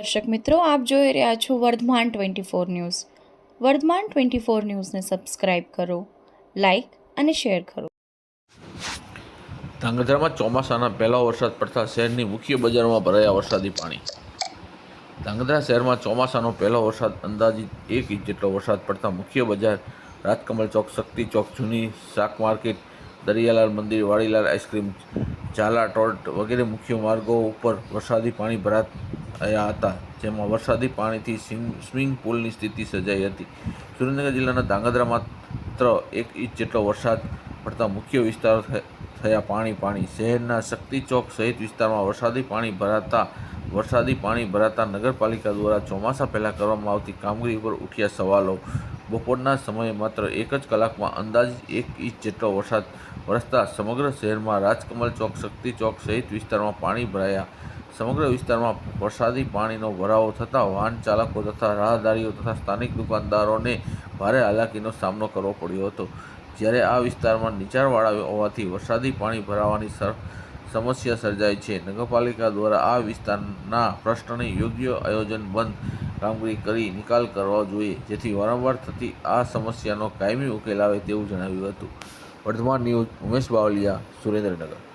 દર્શક મિત્રો, આપ જોઈ રહ્યા છો Vardhman twenty four news. Vardhman twenty four ન્યૂઝને સબસ્ક્રાઇબ કરો, લાઇક અને શેર કરો. ધાંગધ્રામાં ચોમાસાના પહેલા વરસાદ પડતા શહેરની મુખ્ય બજારમાં ભરાયા વરસાદી પાણી. ધાંગધ્રા શહેરમાં ચોમાસાનો પહેલો વરસાદ અંદાજિત એક ઇંચ જેટલો વરસાદ પડતા મુખ્ય બજાર રાજકમલ ચોક, શક્તિ ચોક, જૂની શાક માર્કેટ, દરિયાલાલ મંદિર, વાડીલાલ આઈસ્ક્રીમ, ઝાલા ટોર્ટ વગેરે મુખ્ય માર્ગો ઉપર વરસાદી પાણી ભરાયા હતા, જેમાં વરસાદી પાણીથી સ્વિમિંગ પુલની સ્થિતિ સર્જાઈ હતી. સુરેન્દ્રનગર જિલ્લાના ધાંગધ્રા માત્ર એક ઇંચ જેટલો વરસાદ પડતા મુખ્ય વિસ્તારો થયા પાણી પાણી. શહેરના શક્તિ ચોક સહિત વિસ્તારમાં વરસાદી પાણી ભરાતા, વરસાદી પાણી ભરાતા નગરપાલિકા દ્વારા ચોમાસા પહેલાં કરવામાં આવતી કામગીરી ઉપર ઉઠ્યા સવાલો. બપોરના સમયે માત્ર એક જ કલાકમાં અંદાજ એક ઇંચ જેટલો વરસાદ વરસતા સમગ્ર શહેરમાં રાજકમલ ચોક, શક્તિ ચોક સહિત વિસ્તારમાં પાણી ભરાયા. સમગ્ર વિસ્તારમાં વરસાદી પાણીનો ભરાવો થતાં વાહન ચાલકો તથા રાહદારીઓ તથા સ્થાનિક દુકાનદારોને ભારે હાલાકીનો સામનો કરવો પડ્યો હતો. જ્યારે આ વિસ્તારમાં નીચાણવાળા હોવાથી વરસાદી પાણી ભરાવાની સમસ્યા સર્જાય છે. નગરપાલિકા દ્વારા આ વિસ્તારના પ્રશ્નને યોગ્ય આયોજન બંધ કામગીરી કરી નિકાલ કરવા જોઈએ, જેથી વારંવાર થતી આ સમસ્યાનો કાયમી ઉકેલ આવે તેવું જણાવ્યું હતું. વર્ધમાન ન્યૂઝ ઉમેશ બાવલિયા, સુરેન્દ્રનગર.